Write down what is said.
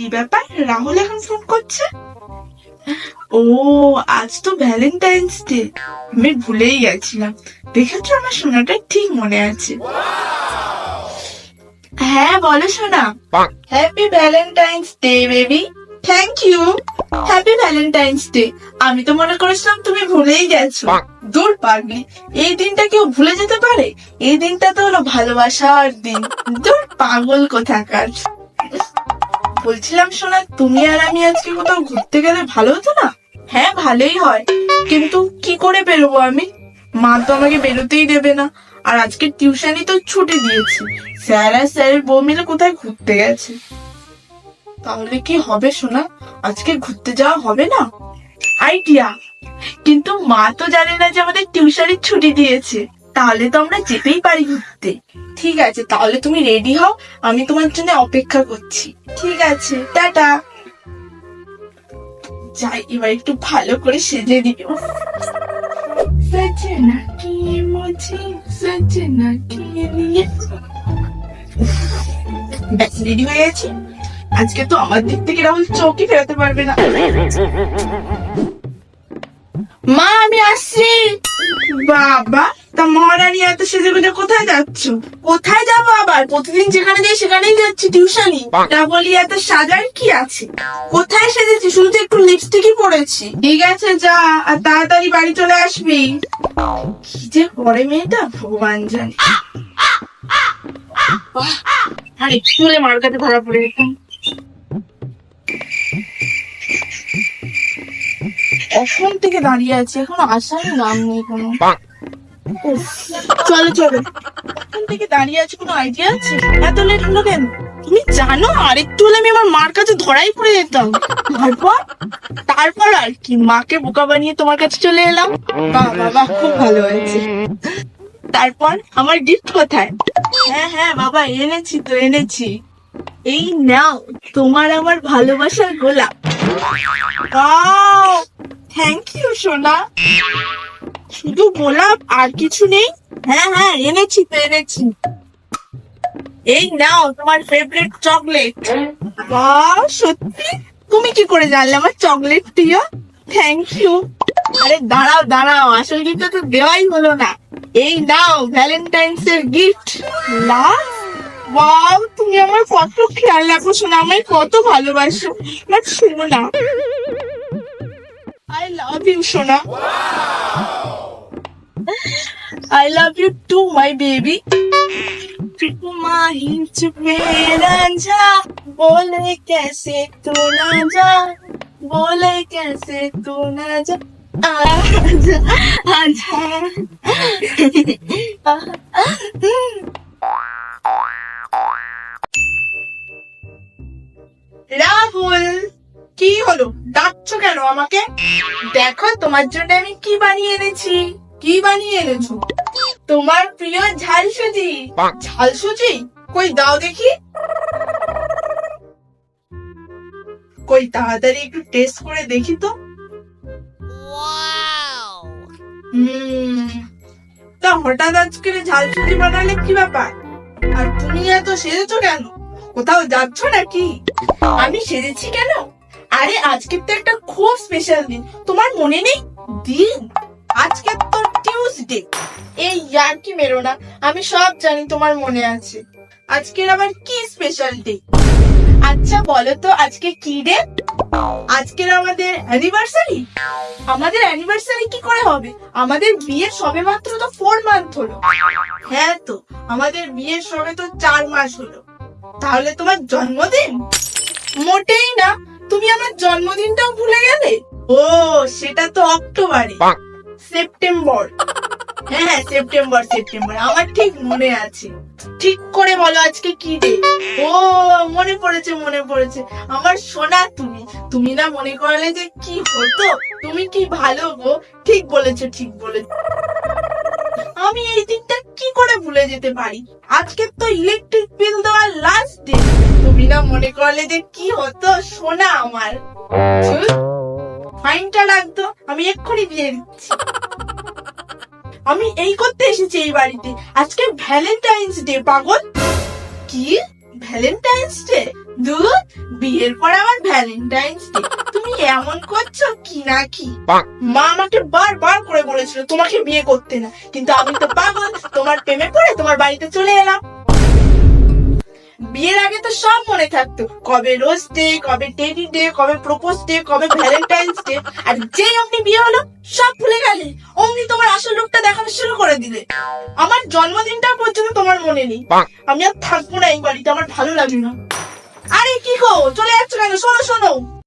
কি ব্যাপার? রাহুল এখন ফোন করছে? ও, আজ তো ভ্যালেন্টাইন্স ডে। আমি ভুলেই গেছিলাম। দেখেছ আমার সোনাটা? ঠিক মনে আছে। হ্যাঁ বলো সোনা। Happy Valentine's day baby thank you happy Valentine's day আমি তো মনে করেছিলাম তুমি ভুলেই গেছো। দূর পাগলি, এই দিনটা কেউ ভুলে যেতে পারে? এই দিনটা তো হলো ভালোবাসার দিন। দূর পাগল কোথাকার। বলছিলাম শোনা তুমি আর আমি আজকে কোথাও ঘুরতে গেলে ভালো হতো না? হ্যাঁ ভালোই হয়। কিন্তু কি করে বেরোবো আমি? মা তো আমাকে বেরোতেই দেবে না। আর আজকে টিউশনই তো ছুটি দিয়েছে। স্যার আর স্যারের বউ মিলে কোথায় ঘুরতে গেছে? তাহলে কি হবে শোনা আজকে ঘুরতে যাওয়া হবে না? আইডিয়া। কিন্তু মা তো জানে না যে আমাদের টিউশনের ছুটি দিয়েছে। তাহলে তো আমরা যেতেই পারি ঘুরতে। ঠিক আছে তাহলে তুমি রেডি হও আমি তোমার জন্য অপেক্ষা করছি। ঠিক আছে টাটা। যাই এবার একটু ভালো করে সেজে দিও সজনা কি মুঝে সজনা কি নিয়ে। ব্যাস রেডি হয়ে গেছি। আজকে তো আমার দিক থেকে রাহুল চৌকি ফেরাতে পারবে না। মা আমি আসছি। বাবা। তা মহারানী এত সেজে গুজে কোথায় যাচ্ছ? কোথায় যাব আবার? প্রতিদিন যেখানে যাই সেখানেই যাচ্ছি টিউশনই তা বলি এত সাজার কি আছে? কোথায় সেজেছি? শুধু তো একটু লিপস্টিকই পরেছি। ঠিক আছে যা আর তাড়াতাড়ি বাড়ি চলে আসবি। কি যে করে মেয়েটা ভগবান জানে। আর একটু মার কাছে ধরা পড়ে যেতাম কখন থেকে দাঁড়িয়ে আছি এখনও আসার নাম নেই কোনো। চলো চলো। কখন থেকে দাঁড়িয়ে আছি, কোনো আইডিয়া আছে? এত লেট হলো কেন? তুমি জানো, আরেকটু হলে আমি আমার মার কাছে ধরাই পড়ে যেতাম। তারপর? তারপর আর কি, মাকে বোকা বানিয়ে তোমার কাছে চলে এলাম। বাহ বাহ খুব ভালো হয়েছে। তারপর, আমার গিফট কোথায়? হ্যাঁ হ্যাঁ বাবা, এনেছি তো, এনেছি। এই নাও, তোমার আমার ভালোবাসার গোলাপ। থ্যাংক ইউ সোনা। শুধু গোলাপ আর কিছু নেই? হ্যাঁ হ্যাঁ এনেছি তো, এনেছি। এই নাও তোমার ফেভারিট চকলেট বাহ সত্যি? তুমি কি করে জানলে আমার চকলেট প্রিয়? থ্যাংক ইউ আরে দাঁড়াও দাঁড়াও, আসল গিফট তো দেওয়াই হলো না। এই নাও ভ্যালেন্টাইন্স এর গিফট না? ওয়াও তুমি আমার কত খেয়াল রাখো, শোনা, আমায় কত ভালোবাসো। বাট শোনো না। আই লাভ ইউ সোনা I love you too, my baby. तुम्हारी चुपे रांझा बोले कैसे तू ना जा बोले कैसे तू ना जा आजा आजा রাহুল কি হলো ডাকছো কেন আমাকে দেখো তোমার জন্য আমি কি বানিয়ে এনেছি কি বানিয়ে এনেছো? তোমার প্রিয় ঝাল সুজি ঝাল সুজি কই দাও দেখি। কই তাড়াতাড়ি একটু টেস্ট করে দেখি তো। তা হঠাৎ আজকে ঝাল সুজি বানালে কি ব্যাপার? আর তুমি এত সেজেছো কেন? কোথাও যাচ্ছ নাকি? আমি সেজেছি কেন? আরে আজকে তো একটা খুব স্পেশাল দিন। তোমার মনে নেই? দিন। আজকে তো টিউসডে এই কি মেরো না আমি সব জানি তোমার মনে আছে। আজকের আবার কি স্পেশাল ডে আচ্ছা বলো তো আজকে কি ডে আজকের আমাদের অ্যানিভার্সারি আমাদের অ্যানিভার্সারি কি করে হবে? আমাদের বিয়ের সবে মাত্র তো ফোর মান্থ হলো। হ্যাঁ তো আমাদের বিয়ের সবে তো চার মাস হলো। তাহলে তোমার জন্মদিন? মোটেই না তুমি আমার জন্মদিনটাও ভুলে গেলে? ও সেটা তো অক্টোবরে। সেপ্টেম্বর। হ্যাঁ সেপ্টেম্বর সেপ্টেম্বর আমার ঠিক মনে আছে। ঠিক করে বলো আজকে কি ডে ও, মনে পড়েছে মনে পড়েছে। আমার সোনা তুমি। তুমি না মনে করলে যে কি হতো? তুমি কি ভালো গো? ঠিক বলেছ ঠিক বলেছ। আমি এই দিনটা কি করে ভুলে যেতে পারি? আজকে তো ইলেকট্রিক বিল দেওয়ার লাস্ট ডে তুমি না মনে করলে যে কি হতো? সোনা আমার। ফাইনটা লাগতো আমি এক্ষুনি দিয়ে দিচ্ছি। আমি এই করতে এসেছি এই বাড়িতে। আজকে ভ্যালেন্টাইন্স ডে পাগল। কি? ভ্যালেন্টাইন্স ডে দুধ? বিয়ের পর আমার ভ্যালেন্টাইন্স ডে তুমি এমন করছ কি না কি? মা আমাকে বারবার করে বলেছিল তোমাকে বিয়ে করতে না। কিন্তু আমি তো পাগল তোমার প্রেমে পড়ে তোমার বাড়িতে চলে এলাম। বিয়ের আগে তো সব মনে থাকতো। কবে রোজ ডে কবে টেডি ডে কবে প্রপোজ ডে কবে ভ্যালেন্টাইন্স ডে আর যেই অমনি বিয়ে হলো সব ভুলে গেলে। অমনি তোমার আসল লোকটা দেখানো শুরু করে দিলে। আমার জন্মদিনটা পর্যন্ত তোমার মনে নেই। আমি আর থাকব না এই বাড়িতে আমার ভালো লাগে না। আরে কি গো চলে যাচ্ছ কেন? শোনো শোনো।